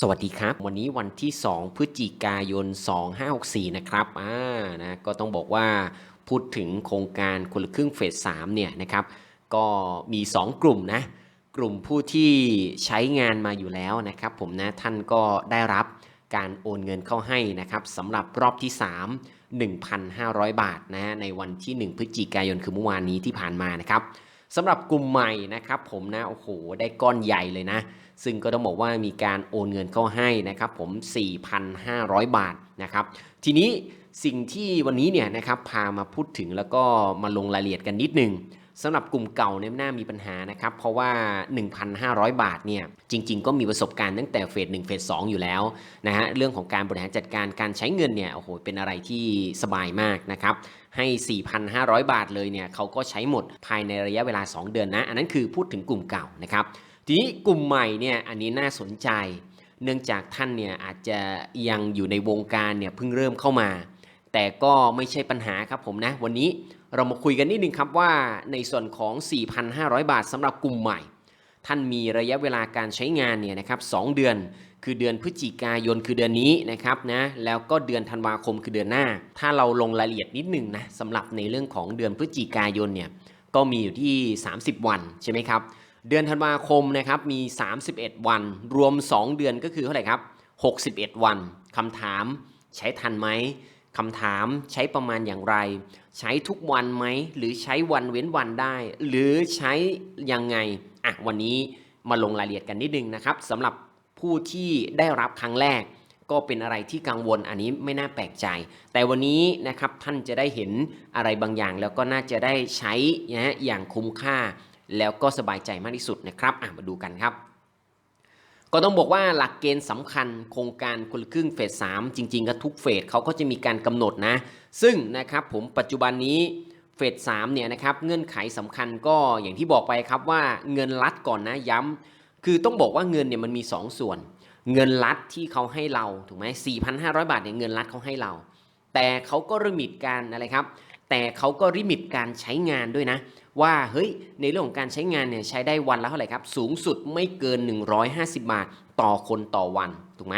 สวัสดีครับ วันนี้วันที่ 2 พฤศจิกายน 2564 นะครับอ่านะก็ต้องบอกว่าพูดถึงโครงการคนละครึ่งเฟส3เนี่ยนะครับก็มี 2 กลุ่มนะกลุ่มผู้ที่ใช้งานมาอยู่แล้วนะครับ ผมนะท่านก็ได้รับการโอนเงินเข้าให้นะครับสำหรับรอบที่ 3 1,500 บาทนะในวันที่ 1 พฤศจิกายนคือเมื่อวานนี้ที่ผ่านมานะครับ สำหรับกลุ่มใหม่นะครับผมนะโอ้โหได้ก้อนใหญ่เลยนะ ซึ่งก็ต้องบอกว่ามีการโอนเงินเข้าให้นะครับผม 4,500 บาทนะครับทีนี้สิ่งที่วันนี้เนี่ยนะครับพามาพูดถึงแล้วก็มาลงรายละเอียดกันนิดนึง สำหรับกลุ่มเก่าเนี่ยไม่น่ามีปัญหานะครับ เพราะว่า 1,500 บาทเนี่ยจริง ๆ ก็มีประสบการณ์ตั้งแต่เฟส1เฟส2อยู่แล้วนะฮะเรื่องของการบริหารจัดการการใช้เงินเนี่ยโอ้โหเป็นอะไรที่สบายมากนะครับให้ 4,500 บาทเลยเนี่ยเขาก็ใช้หมดภายในระยะเวลา 2 เดือนนะ อันนั้นคือพูดถึงกลุ่มเก่านะครับทีนี้กลุ่มใหม่เนี่ยอันนี้น่าสนใจ เนื่องจากท่านเนี่ยอาจจะยังอยู่ในวงการเนี่ยเพิ่งเริ่มเข้ามา แต่ก็ไม่ใช่ปัญหาครับผมนะวันนี้ เรามาคุยกันนิดนึงครับว่าในส่วนของ 4,500 บาทสำหรับกลุ่มใหม่ ท่านมีระยะเวลาการใช้งานเนี่ยนะครับ2เดือน คือเดือนพฤศจิกายนคือเดือนนี้นะครับนะแล้วก็เดือนธันวาคมคือเดือนหน้า ถ้าเราลงรายละเอียดนิดนึงนะสำหรับในเรื่องของเดือนพฤศจิกายนเนี่ยก็มีอยู่ที่ 30 วันใช่ไหมครับเดือนธันวาคมนะครับมี 31 วัน รวม 2 เดือนก็คือเท่าไหร่ครับ 61 วันคำถามใช้ทันไหม คำถามใช้ประมาณอย่างไร ใช้ทุกวันไหม หรือใช้วันเว้นวันได้ หรือใช้ยังไงอะวันนี้มาลงรายละเอียดกันนิดนึงนะครับสำหรับผู้ที่ได้รับครั้งแรก ก็เป็นอะไรที่กังวลอันนี้ไม่น่าแปลกใจ แต่วันนี้นะครับท่านจะได้เห็นอะไรบางอย่าง แล้วก็น่าจะได้ใช้นะอย่างคุ้มค่า แล้วก็สบายใจมากที่สุดนะครับอะมาดูกันครับ ก็ต้องบอกว่าหลักเกณฑ์สำคัญโครงการคนละครึ่งเฟส3จริงๆก็ทุกเฟสเขาก็จะมีการกำหนดนะ ซึ่งนะครับผมปัจจุบันนี้เฟส3เนี่ยนะครับเงื่อนไขสำคัญก็อย่างที่บอกไปครับว่าเงินรัดก่อนนะย้ำคือต้องบอกว่าเงินเนี่ยมันมี 2 ส่วน เงินรัดที่เขาให้เราถูกไหม4,500บาทเนี่ยเงินรัดเขาให้เรา แต่เขาก็ริมิตการอะไรครับ แต่เขาก็ริมิตการใช้งานด้วยนะ ว่าเฮ้ยในเรื่องของการใช้งานเนี่ยใช้ได้วันละเท่าไหร่ครับ สูงสุดไม่เกิน 150 บาทต่อคนต่อวันถูกไหม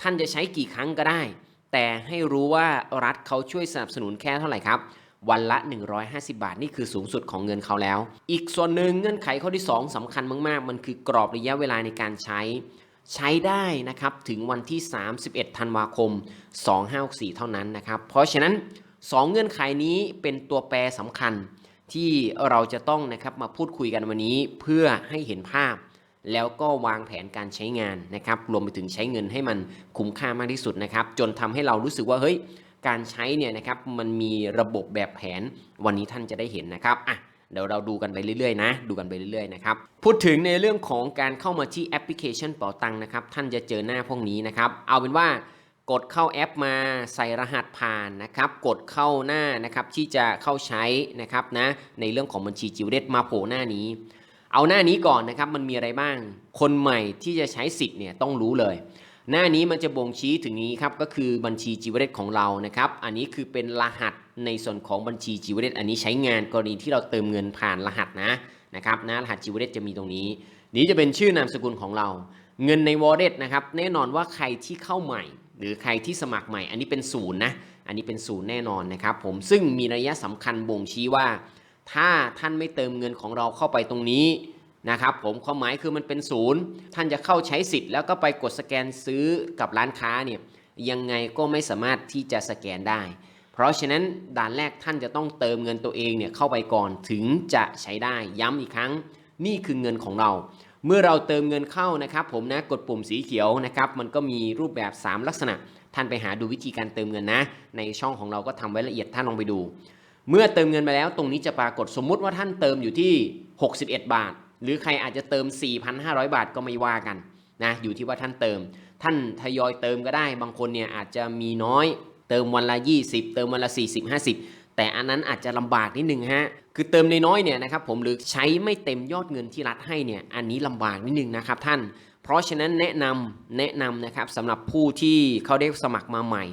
ท่านจะใช้กี่ครั้งก็ได้ แต่ให้รู้ว่ารัฐเขาช่วยสนับสนุนแค่เท่าไหร่ครับ วันละ 150 บาทนี่คือสูงสุดของเงินเขาแล้ว อีกส่วนหนึ่งเงื่อนไขข้อที่ 2สำคัญมาก ๆ มันคือกรอบระยะเวลาในการใช้ ใช้ได้นะครับถึงวันที่ 31 ธันวาคม 2564 เท่านั้นนะครับ เพราะฉะนั้น 2 เงื่อนไขนี้เป็นตัวแปรสำคัญ ที่เราจะต้องนะครับมาพูดคุยกันวันนี้เพื่อให้เห็นภาพ แล้วก็วางแผนการใช้งานนะครับรวมไปถึงใช้เงินให้มันคุ้มค่ามากที่สุดนะครับ จนทำให้เรารู้สึกว่าเฮ้ยการใช้เนี่ยนะครับมันมีระบบแบบแผนวันนี้ท่านจะได้เห็นนะครับอะเดี๋ยวเราดูกันไปเรื่อยๆนะ ดูกันไปเรื่อยๆนะครับ พูดถึงในเรื่องของการเข้ามาที่แอปพลิเคชันเป๋าตังนะครับ ท่านจะเจอหน้าพวกนี้นะครับ เอาเป็นว่า กดเข้าแอปมาใส่รหัสผ่านนะครับ กดเข้าหน้านะครับที่จะเข้าใช้นะครับนะในเรื่องของบัญชีจิวเดตมาโผล่หน้านี้ เอาหน้านี้ก่อนนะครับมันมีอะไรบ้าง คนใหม่ที่จะใช้สิทธิ์เนี่ยต้องรู้เลย หน้านี้มันจะบ่งชี้ถึงนี้ครับก็คือบัญชีจิวเดตของเรานะครับ อันนี้คือเป็นรหัสในส่วนของบัญชีจิวเดตอันนี้ใช้งานกรณีที่เราเติมเงินผ่านรหัสนะนะครับนะรหัสจิวเดตจะมีตรงนี้ นี้จะเป็นชื่อนามสกุลของเรา เงินใน wallet นะครับแน่นอนว่าใครที่เข้าใหม่ หรือใครที่สมัครใหม่ อันนี้เป็นศูนย์นะ อันนี้เป็นศูนย์แน่นอนนะครับผม ซึ่งมีระยะสำคัญบ่งชี้ว่า ถ้าท่านไม่เติมเงินของเราเข้าไปตรงนี้นะครับผมความหมายคือมันเป็นศูนย์ท่านจะเข้าใช้สิทธิ์แล้วก็ไปกดสแกนซื้อกับร้านค้าเนี่ยยังไงก็ไม่สามารถที่จะสแกนได้ เพราะฉะนั้นด่านแรกท่านจะต้องเติมเงินตัวเองเนี่ยเข้าไปก่อนถึงจะใช้ได้ย้ำอีกครั้ง นี่คือเงินของเรา เมื่อเราเติมเงินเข้านะครับ ผมนะกดปุ่มสีเขียวนะครับมันก็มีรูปแบบ 3 ลักษณะ ท่านไปหาดูวิธีการเติมเงินนะ ในช่องของเราก็ทำไว้ละเอียดท่านลองไปดู เมื่อเติมเงินไปแล้ว ตรงนี้จะปรากฏสมมุติว่าท่านเติมอยู่ที่ 61 บาท หรือใครอาจจะเติม 4,500 บาทก็ไม่ว่ากันนะอยู่ที่ว่าท่านเติม ท่านทยอยเติมก็ได้ บางคนเนี่ยอาจจะมีน้อย เติมวันละ 20 เติมวันละ 40 50 แต่อันนั้นอาจจะลำบากนิดนึงฮะคือเติมน้อยๆเนี่ยนะครับผมหรือใช้ไม่เต็มยอดเงินที่รัฐให้เนี่ยอันนี้ลำบากนิดนึงนะครับท่าน เพราะฉะนั้นแนะนำแนะนำนะครับสำหรับผู้ที่เขาได้สมัครมาใหม่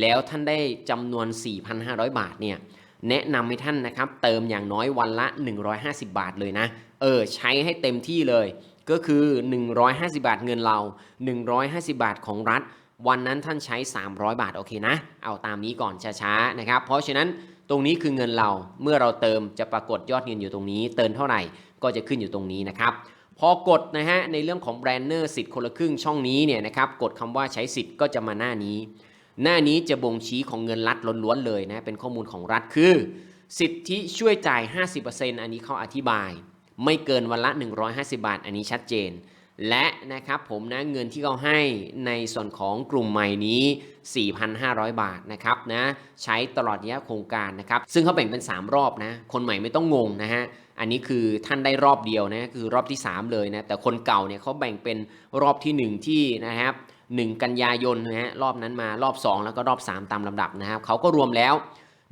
แล้วท่านได้จำนวน 4,500 บาทเนี่ยแนะนำให้ท่านนะครับเติมอย่างน้อยวันละ 150 บาทเลยนะ เออใช้ให้เต็มที่เลย ก็คือ 150 บาทเงินเรา 150 บาทของรัฐ วันนั้นท่านใช้ 300 บาทโอเคนะ เอาตามนี้ก่อนช้าๆนะครับ เพราะฉะนั้น ตรงนี้คือเงินเราเมื่อเราเติมจะปรากฏยอดเงินอยู่ตรงนี้ เติมเท่าไหร่ก็จะขึ้นอยู่ตรงนี้นะครับพอกดนะฮะในเรื่องของแบรนเนอร์สิทธิ์คนละครึ่งช่องนี้เนี่ยนะครับกดคำว่าใช้สิทธิ์ก็จะมาหน้านี้ หน้านี้จะบ่งชี้ของเงินรัฐล้วนๆเลยนะเป็นข้อมูลของรัฐคือ สิทธิช่วยจ่าย 50%อันนี้เขาอธิบาย ไม่เกินวันละ 150 บาท อันนี้ชัดเจน และนะครับผมนะเงินที่เขาให้ในส่วนของกลุ่มใหม่นี้ 4,500 บาทนะครับนะใช้ตลอดระยะโครงการนะครับซึ่งเขาแบ่งเป็น 3 รอบนะคนใหม่ไม่ต้องงงนะฮะอันนี้คือท่านได้รอบเดียวนะคือรอบที่ 3 เลยนะแต่คนเก่าเนี่ยเขาแบ่งเป็นรอบทีหนึ่1 ที่นะครับ1กันยายนนะฮะรอบนั้นมารอบ 2 แล้วก็รอบ 3 ตามลำดับนะครับเขาก็รวมแล้ว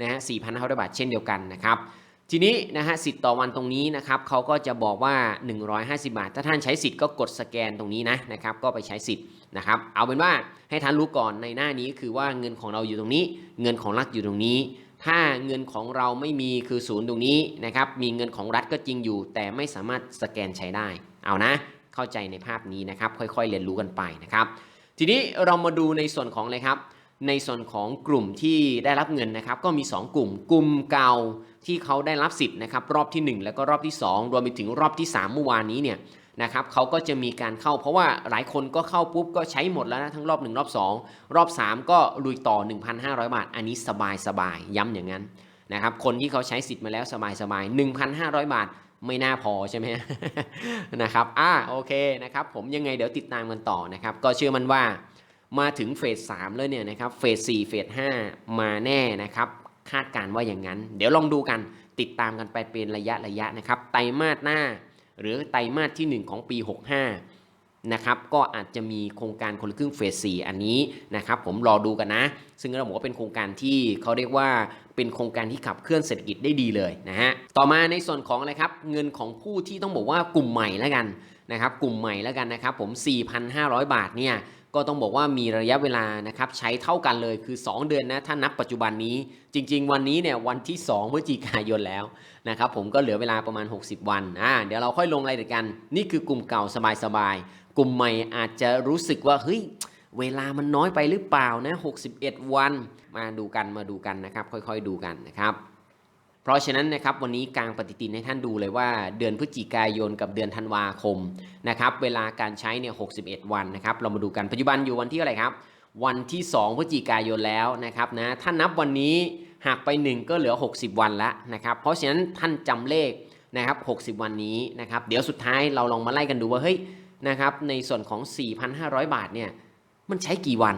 นะฮะ4,500 บาทเช่นเดียวกันนะครับ ทีนี้นะฮะสิทธิ์ต่อวันตรงนี้นะครับเขาก็จะบอกว่า 150 บาท ถ้าท่านใช้สิทธิ์ก็กดสแกนตรงนี้นะนะครับก็ไปใช้สิทธิ์นะครับเอาเป็นว่าให้ท่านรู้ก่อนในหน้านี้คือว่าเงินของเราอยู่ตรงนี้ เงินของรัฐอยู่ตรงนี้ ถ้าเงินของเราไม่มีคือศูนย์ตรงนี้นะครับมีเงินของรัฐก็จริงอยู่ แต่ไม่สามารถสแกนใช้ได้ เอานะ เข้าใจในภาพนี้นะครับค่อยๆ เรียนรู้กันไปนะครับทีนี้เรามาดูในส่วนของอะไรครับในส่วนของกลุ่มที่ได้รับเงินนะครับก็มี 2 กลุ่ม กลุ่มเก่า ที่เขาได้รับสิทธิ์นะครับรอบที่ 1 แล้วก็รอบที่ 2 รวมไปถึงรอบที่ 3 เมื่อวานนี้เนี่ยนะครับเขาก็จะมีการเข้าเพราะว่าหลายคนก็เข้าปุ๊บก็ใช้หมดแล้วนะทั้งรอบ 1 รอบ 2 รอบ 3 ก็ลุยต่อ 1,500 บาท อันนี้สบายสบายย้ำอย่างนั้นนะครับคนที่เขาใช้สิทธิ์มาแล้วสบายสบาย1,500 บาทไม่น่าพอใช่ไหมนะครับอ่าโอเคนะครับผมยังไงเดี๋ยวติดตามกันต่อนะครับก็เชื่อมันว่ามาถึงเฟส3แล้วเนี่ยนะครับเฟส4เฟส5มาแน่นะครับ คาดการ์ว่าอย่างนั้น เดี๋ยวลองดูกันติดตามกันไปเป็นระยะระยะนะครับ ไตรมาสหน้า หรือไตรมาสที่ 1 ของปี 65 นะครับ ก็อาจจะมีโครงการคนละครึ่งเฟส 4 อันนี้นะครับ ผมรอดูกันนะ ซึ่งเราบอกว่าเป็นโครงการที่เขาเรียกว่าเป็นโครงการที่ขับเคลื่อนเศรษฐกิจได้ดีเลยนะฮะ ต่อมาในส่วนของอะไรครับ เงินของผู้ที่ต้องบอกว่ากลุ่มใหม่แล้วกันนะครับ กลุ่มใหม่แล้วกันนะครับ ผม 4,500 บาทเนี่ย ก็ต้องบอกว่ามีระยะเวลานะครับใช้เท่ากันเลยคือ 2 เดือนนะถ้านับปัจจุบันนี้ จริง ๆ วันนี้เนี่ยวันที่ 2 พฤศจิกายนแล้วนะครับผมก็เหลือเวลาประมาณ 60 วันอ่าเดี๋ยวเราค่อยลงรายละเอียดกัน นี่คือกลุ่มเก่าสบายๆกลุ่มใหม่อาจจะรู้สึกว่าเฮ้ยเวลามันน้อยไปหรือเปล่านะ61 วัน มาดูกันมาดูกันนะครับ ค่อยๆดูกันนะครับ ราะฉะนั้นนะครับวันนี้กลางปฏิทินให้ท่านดูเลยว่า เดือนพฤศจิกายนกับเดือนธันวาคมนะครับเวลาการใช้เนี่ย61วันนะครับเรามาดูกันปัจจุบันอยู่วันที่อะไรครับ วันที่ 2พฤศจิกายนแล้วนะครับนะถ้านับวันนี้หักไป 1 ก็เหลือ 60 วันแล้วนะครับเพราะฉะนั้นท่านจำเลขนะครับ60 วันนี้นะครับเดี๋ยวสุดท้ายเราลองมาไล่กันดูว่าเฮ้ยนะครับในส่วนของ 4,500 บาทเนี่ยมันใช้กี่วัน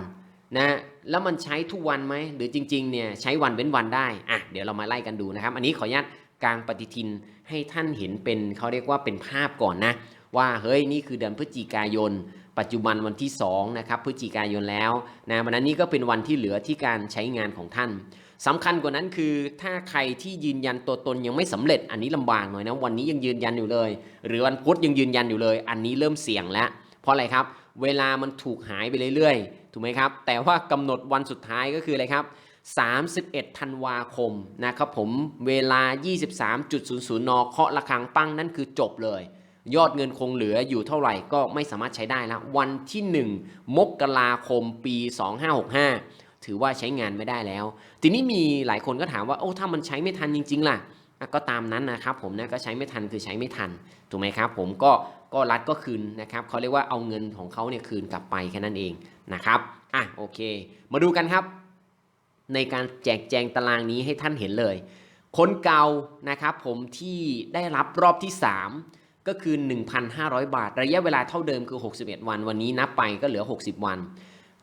นะ แล้วมันใช้ทุกวันไหมหรือจริงๆเนี่ยใช้วันเว้นวันได้อะเดี๋ยวเรามาไล่กันดูนะครับ อันนี้ขออนุญาตกลางปฏิทินให้ท่านเห็นเป็นเขาเรียกว่าเป็นภาพก่อนนะว่าเฮ้ยนี่คือเดือนพฤศจิกายน ปัจจุบันวันที่2นะครับพฤศจิกายนแล้วนะวันนั้นนี่ก็เป็นวันที่เหลือที่การใช้งานของท่านสำคัญกว่านั้นคือถ้าใครที่ยืนยันตัวตนยังไม่สำเร็จ อันนี้ลำบากหน่อยนะวันนี้ยังยืนยันอยู่เลย หรือวันพุธยังยืนยันอยู่เลย อันนี้เริ่มเสี่ยงแล้ว เพราะอะไรครับ เวลามันถูกหายไปเรื่อยๆ ถูกไหมครับ แต่ว่ากำหนดวันสุดท้ายก็คืออะไรครับ 31 ธันวาคมนะครับผมเวลา 23.00 น เคาะระฆังปั้งนั่นคือจบเลย ยอดเงินคงเหลืออยู่เท่าไหร่ก็ไม่สามารถใช้ได้แล้ว วันที่ 1 มกราคมปี 2565 ถือว่าใช้งานไม่ได้แล้ว ทีนี้มีหลายคนก็ถามว่าโอ้ถ้ามันใช้ไม่ทันจริง ๆ ล่ะ ก็ตามนั้นนะครับผมนะก็ใช้ไม่ทันคือใช้ไม่ทันถูกไหมครับผมก็ก็รัฐก็คืนนะครับเขาเรียกว่าเอาเงินของเขาเนี่ยคืนกลับไปแค่นั้นเองนะครับอะโอเค มาดูกันครับ ในการแจกแจงตารางนี้ให้ท่านเห็นเลย คนเก่านะครับผมที่ได้รับรอบที่ 3 ก็คือ 1,500 บาท ระยะเวลาเท่าเดิมคือ 61 วัน วันนี้นับไปก็เหลือ 60 วัน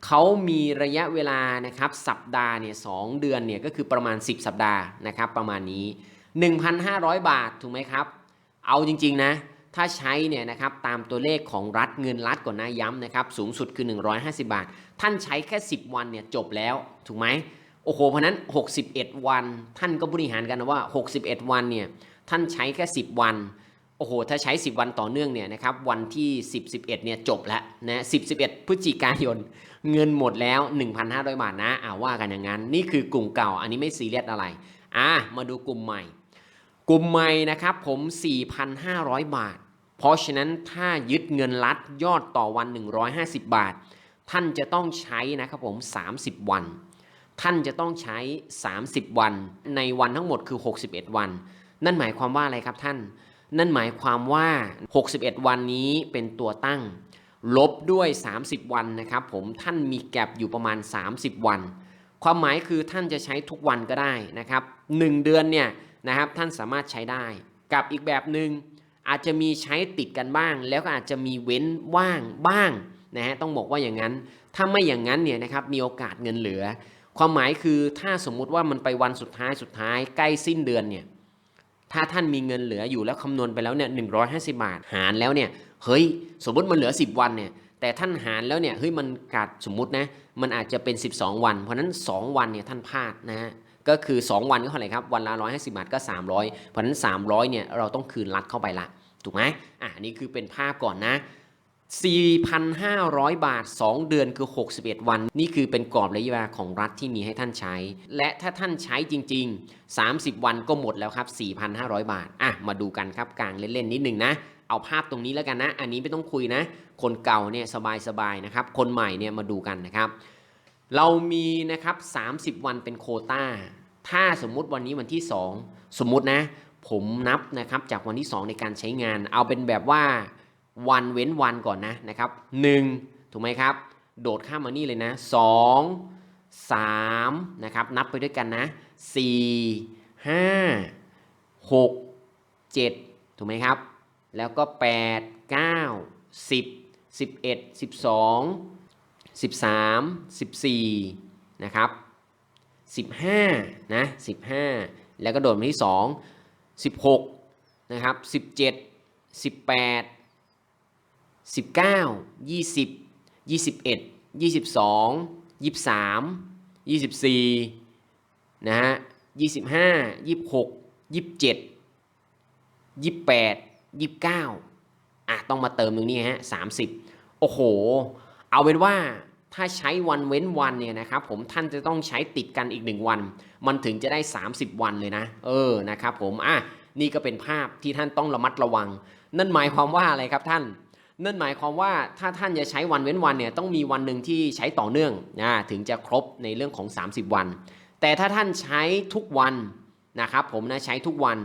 เขามีระยะเวลานะครับสัปดาห์เนี่ยสเดือนเนี่ยก็คือประมาณ 10 สัปดาห์นะครับประมาณนี้ 1,500 บาทถูกไหมครับ เอาจริง ๆ นะ ถ้าใช้เนี่ยนะครับตามตัวเลขของรัฐเงินรัฐก่อนนะย้ำนะครับ สูงสุดคือ 150 บาท ท่านใช้แค่ 10 วันเนี่ยจบแล้วถูกไหมโอ้โหเพราะนั้น 61 วัน ท่านก็บริหารกันว่า 61 วันเนี่ยท่านใช้แค่ 10 วันโอ้โห ถ้าใช้ 10 วันต่อเนื่องเนี่ยนะครับ วันที่ 10 11เนี่ยจบแล้วนะ10 11 พฤศจิกายน เงินหมดแล้ว 1,500 บาทนะอ่าว่ากันอย่างนั้น นี่คือกลุ่มเก่า อันนี้ไม่ซีเรียสอะไร อะมาดูกลุ่มใหม่ กลุ่มใหม่นะครับผม 4,500 บาท เพราะฉะนั้นถ้ายึดเงินรัดยอดต่อวัน 150 บาท ท่านจะต้องใช้นะครับผม 30 วัน ท่านจะต้องใช้ 30 วัน ในวันทั้งหมดคือ 61 วัน นั่นหมายความว่าอะไรครับท่าน นั่นหมายความว่า 61 วันนี้เป็นตัวตั้ง ลบด้วย 30 วันนะครับผมท่านมีแกลบอยู่ประมาณ 30 วัน ความหมายคือท่านจะใช้ทุกวันก็ได้นะครับ 1 เดือนเนี่ย นะครับ ท่านสามารถใช้ได้ กับอีกแบบหนึง่งอาจจะมีใช้ติดกันบ้าง แล้วก็อาจจะมีเว้นว่างบ้างนะฮะต้องบอกว่าอย่างนั้น ถ้าไม่อย่างนั้นเนี่ยนะครับมีโอกาสเงินเหลือ ความหมายคือถ้าสมมุติว่ามันไปวันสุดท้ายสุดท้ายใกล้สิ้นเดือนเนี่ยถ้าท่านมีเงินเหลืออยู่แล้วคำนวณไปแล้วเนี่ยหนึ่งบาทหารแล้วเนี่ยเฮ้ยสมมติมันเหลือ 10 วันเนี่ยแต่ท่านหารแล้วเนี่ยเฮ้ยมันกัดสมมตินะมันอาจจะเป็น 12 วัน เพราะฉะนั้น 2 วันเนี่ยท่านพลาดนะฮะ ก็คือ 2 วันก็เท่าไหร่ครับ วันละ150 บาทก็ 300 เพราะฉะนั้น 300เนี่ยเราต้องคืนรัดเข้าไปละ ถูกไหมอะนนี่คือเป็นภาพก่อนนะ 4,500 บาท 2 เดือนคือ 61 วัน นี่คือเป็นกรอบระยะเวลาของรัฐที่มีให้ท่านใช้ และถ้าท่านใช้จริง ๆ 30 วันก็หมดแล้วครับ 4,500 บาทอะมาดูกันครับกลางเล่นๆนิดนึงนะเอาภาพตรงนี้แล้วกันนะ อันนี้ไม่ต้องคุยนะ คนเก่าเนี่ยสบายๆนะครับ คนใหม่เนี่ยมาดูกันนะครับ เรามีนะครับ 30 วันเป็นโคต้า ถ้าสมมุติวันนี้วันที่ 2 สมมุตินะ ผมนับนะครับจากวันที่ 2 ในการใช้งาน เอาเป็นแบบว่าวันเว้นวันก่อนนะนะครับ1ถูกไหมครับ โดดข้ามมานี่เลยนะ 2 3นะครับนับไปด้วยกันนะ 4 5 6 7 ถูกไหมครับ แล้วก็ 8 9 10 11 12 13 14นะครับ15นะ15 แล้วก็โดดมาที่ 2 16นะครับ17 18 19 20 21 22 23 24นะฮะ25 26 27 28 29อะต้องมาเติมตรงนี้ฮะ30 โอ้โห เอาเป็นว่า ถ้าใช้วันเว้นวันเนี่ยนะครับผมท่านจะต้องใช้ติดกันอีกหนึ่งวัน มันถึงจะได้ 30 วันเลยนะ เออนะครับผมอะนี่ก็เป็นภาพที่ท่านต้องระมัดระวัง นั่นหมายความว่าอะไรครับท่าน นั่นหมายความว่าถ้าท่านจะใช้วันเว้นวันเนี่ยต้องมีวันหนึ่งที่ใช้ต่อเนื่องนะถึงจะครบในเรื่องของ 30 วัน แต่ถ้าท่านใช้ทุกวันนะครับผมนะใช้ทุกวัน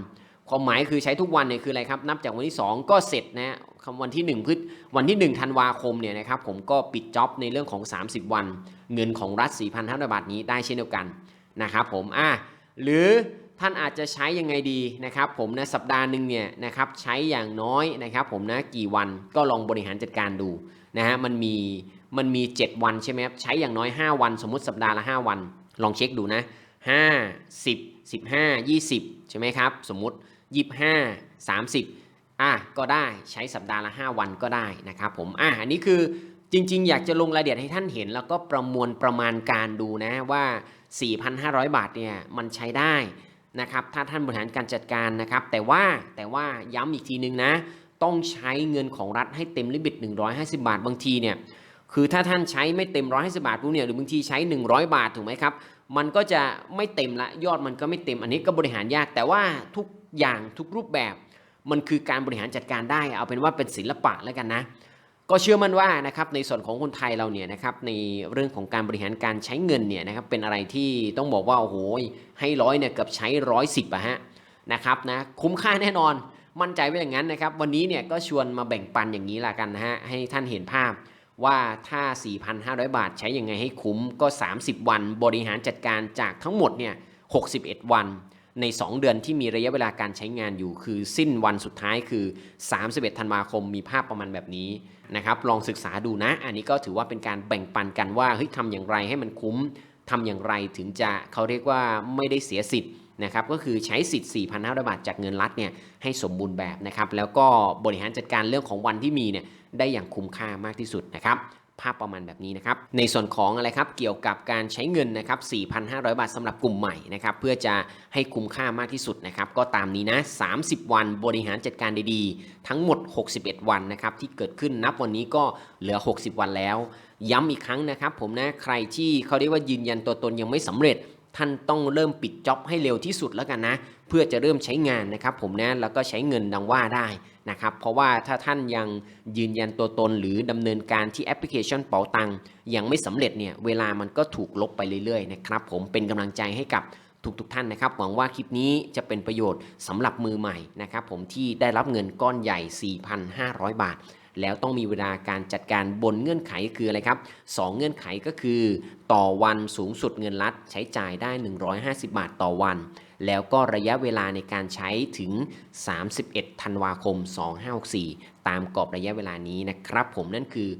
ความหมายคือใช้ทุกวันเนี่ยคืออะไรครับ นับจากวันที่ 2 ก็เสร็จนะคำวันที่ 1พฤษวันที่ 1 ธันวาคมเนี่ยนะครับผมก็ปิดจ็อบในเรื่องของ 30 วัน เงินของรัฐ 4,500 บาทนี้ได้เช่นเดียวกันนะครับผมอะหรือท่านอาจจะใช้ยังไงดีนะครับผมนะสัปดาห์หนึ่งเนี่ยนะครับใช้อย่างน้อยนะครับผมนะกี่วันก็ลองบริหารจัดการดูนะฮะมันมีมันมี 7 วันใช่ไหมครับใช้อย่างน้อย 5 วัน สมมติสัปดาห์ละ 5 วัน ลองเช็คดูนะ 5 10 15 20 ใช่ไหมครับ สมมติ 25 30อะก็ได้ใช้สัปดาห์ละ 5 วันก็ได้นะครับผมอะอันนี้คือจริง ๆ อยากจะลงรายละเอียดให้ท่านเห็น แล้วก็ประมวลประมาณการดูนะว่า 4,500 บาทเนี่ยมันใช้ได้นะครับถ้าท่านบริหารการจัดการนะครับ แต่ว่าแต่ว่าย้ำอีกทีนึงนะ ต้องใช้เงินของรัฐให้เต็มลิมิต 150 บาทบางทีเนี่ยคือถ้าท่านใช้ไม่เต็ม 150 บาทปุ๊บเนี่ยหรือบางทีใช้ 100 บาทถูกไหมครับ มันก็จะไม่เต็มละยอดมันก็ไม่เต็มอันนี้ก็บริหารยากแต่ว่าทุก อย่างทุกรูปแบบ มันคือการบริหารจัดการได้ เอาเป็นว่าเป็นศิลปะแล้วกันนะ ก็เชื่อมั่นว่านะครับในส่วนของคนไทยเราเนี่ยนะครับในเรื่องของการบริหารการใช้เงินเนี่ยนะครับเป็นอะไรที่ต้องบอกว่าโอ้โหให้ร้อยเนี่ยเกือบใช้ร้อยสิบอะฮะนะครับนะคุ้มค่าแน่นอนมั่นใจไว้อย่างนั้นนะครับ วันนี้เนี่ยก็ชวนมาแบ่งปันอย่างนี้ละกันนะฮะให้ท่านเห็นภาพว่าถ้า 4,500 บาทใช้ยังไงให้คุ้มก็ 30 วันบริหารจัดการจากทั้งหมดเนี่ย 61 วัน ใน 2 เดือนที่มีระยะเวลาการใช้งานอยู่ คือสิ้นวันสุดท้ายคือ 31 ธันวาคมมีภาพประมาณแบบนี้นะครับลองศึกษาดูนะ อันนี้ก็ถือว่าเป็นการแบ่งปันกันว่าเฮ้ยทำอย่างไรให้มันคุ้มทำอย่างไรถึงจะเขาเรียกว่าไม่ได้เสียสิทธิ์นะครับก็คือใช้สิทธิ์ 4,500 บาทจากเงินรัฐเนี่ยให้สมบูรณ์แบบนะครับแล้วก็บริหารจัดการเรื่องของวันที่มีเนี่ยได้อย่างคุ้มค่ามากที่สุดนะครับ ภาพประมาณแบบนี้นะครับ ในส่วนของอะไรครับ เกี่ยวกับการใช้เงินนะครับ 4,500 บาทสำหรับกลุ่มใหม่นะครับ เพื่อจะให้คุ้มค่ามากที่สุดนะครับ ก็ตามนี้นะ 30 วันบริหารจัดการดีๆ ทั้งหมด 61 วันนะครับ ที่เกิดขึ้นนับวันนี้ก็เหลือ 60 วันแล้ว ย้ำอีกครั้งนะครับ ผมนะ ใครที่เขาเรียกว่ายืนยันตัวตนยังไม่สำเร็จท่านต้องเริ่มปิดจ็อบให้เร็วที่สุดแล้วกันนะ เพื่อจะเริ่มใช้งานนะครับผมนะแล้วก็ใช้เงินดังว่าได้ นะครับเพราะว่าถ้าท่านยังยืนยันตัวตนหรือดำเนินการที่แอปพลิเคชันเป๋าตังยังไม่สำเร็จเนี่ยเวลามันก็ถูกลบไปเรื่อยๆนะครับผมเป็นกำลังใจให้กับทุกๆท่านนะครับหวังว่าคลิปนี้จะเป็นประโยชน์สำหรับมือใหม่นะครับผมที่ได้รับเงินก้อนใหญ่ 4,500 บาท แล้วต้องมีเวลาการจัดการบนเงื่อนไขคืออะไรครับ 2 เงื่อนไขก็คือ ต่อวันสูงสุดเงินรัดใช้จ่ายได้ 150 บาทต่อวัน แล้วก็ระยะเวลาในการใช้ถึง 31 ธันวาคม 2564 ตามกรอบระยะเวลานี้นะครับ ผมนั่นคือ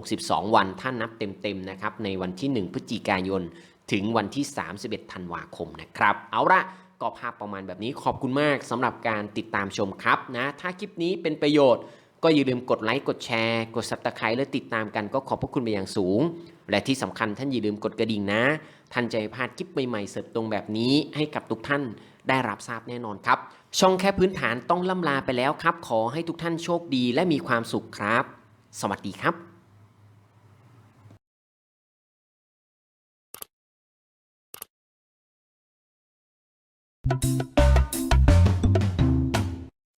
62 วันถ้านับเต็มๆนะครับในวันที่ 1 พฤศจิกายน ถึงวันที่ 31 ธันวาคมนะครับ เอาละก็ภาพประมาณแบบนี้ขอบคุณมากสำหรับการติดตามชมครับนะ ถ้าคลิปนี้เป็นประโยชน์ ก็อย่าลืมกดไลค์กดแชร์กด subscribe และติดตามกันก็ขอบพระคุณไปอย่างสูง และที่สำคัญท่านอย่าลืมกดกระดิ่งนะ ท่านจะไม่พลาดคลิปใหม่ๆเสิร์ฟตรงแบบนี้ให้กับทุกท่านได้รับทราบแน่นอนครับ ช่องแค่พื้นฐานต้องล่ำลาไปแล้วครับ ขอให้ทุกท่านโชคดีและมีความสุขครับ สวัสดีครับ Thank